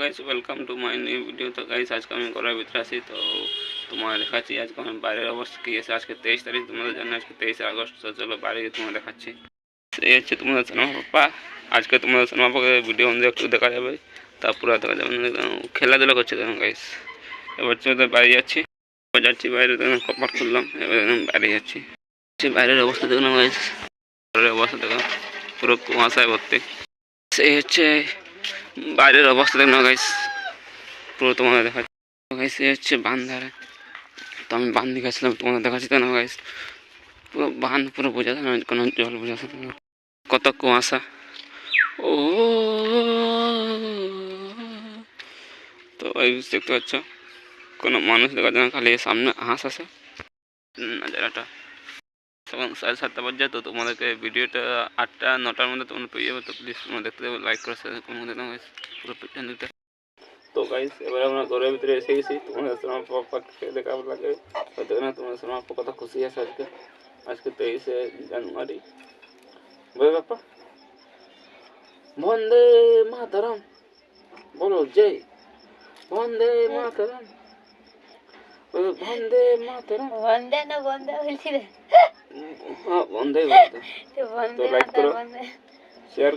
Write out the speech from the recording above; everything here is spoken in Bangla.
Guys welcome to my new video তো গাইস আজকে আমি ঘরের ভিতরে আছি, তো তোমার দেখাচ্ছি আজকে আমি বাইরের অবস্থা কি আছে। আজকে তেইশ তারিখ, তোমাদের জন্য আজকে তেইশে আগস্ট, তো চলো বাইরে তোমার দেখাচ্ছি। এই হচ্ছে তোমাদের সোনা পাপা। আজকে তোমাদের সোনা পাপাকে ভিডিও অন্য একটু দেখা যাবে। তা দেখা যাবে খেলাধুলা করছে দেখুন গাইস এবার চলে বাইরে যাচ্ছি। যাচ্ছি বাইরে দেখুন কপাট খুললাম, এবার বাইরে যাচ্ছি। বাইরের অবস্থা দেখুন গাইস বাইরের অবস্থা দেখুন পুরো কুয়াশায় ভর্তি। সেই হচ্ছে বাইরের অবস্থা দেখুন গাইস পুরো তোমাদের দেখাচ্ছি। গাইস এই হচ্ছে বান ধারে তো আমি বান দিকে আসলাম, তোমাদের দেখাচ্ছি তো না গাইস পুরো বান, পুরো বোঝা যায় কোনো জল বোঝা না। কত কুয়াশা। ও তো এই দেখতে পাচ্ছ কোনো মানুষ দেখা যায় না খালি সামনে হাঁস আছে নাজারাটা তখন সাড়ে সাতটা বাজে তো তোমাদেরকে ভিডিওটা আটটা নটার মধ্যে তোমরা পেয়ে যাবে তো প্লিজ তোমরা দেখতে দেবে লাইক করে সাথে কোনো মধ্যে না guys, পুরো পিছন দিকটা তো গাইস এবার আমরা ঘরের ভিতরে এসে গেছি তোমাদের সোনার পাপাকে দেখা লাগে। হয়তো না তোমাদের সোনার পাপা কত খুশি আছে আজকে। আজকে তেইশে জানুয়ারি। বলে বাপ্পা। বন্দে মাতারাম। বলো জয়। বন্দে মাতারাম। বলো, বন্দে মাতারাম বন্দে না বন্দে বলছি রে হ্যাঁ বন্দে বন্দে তো। বন্দে শেয়ার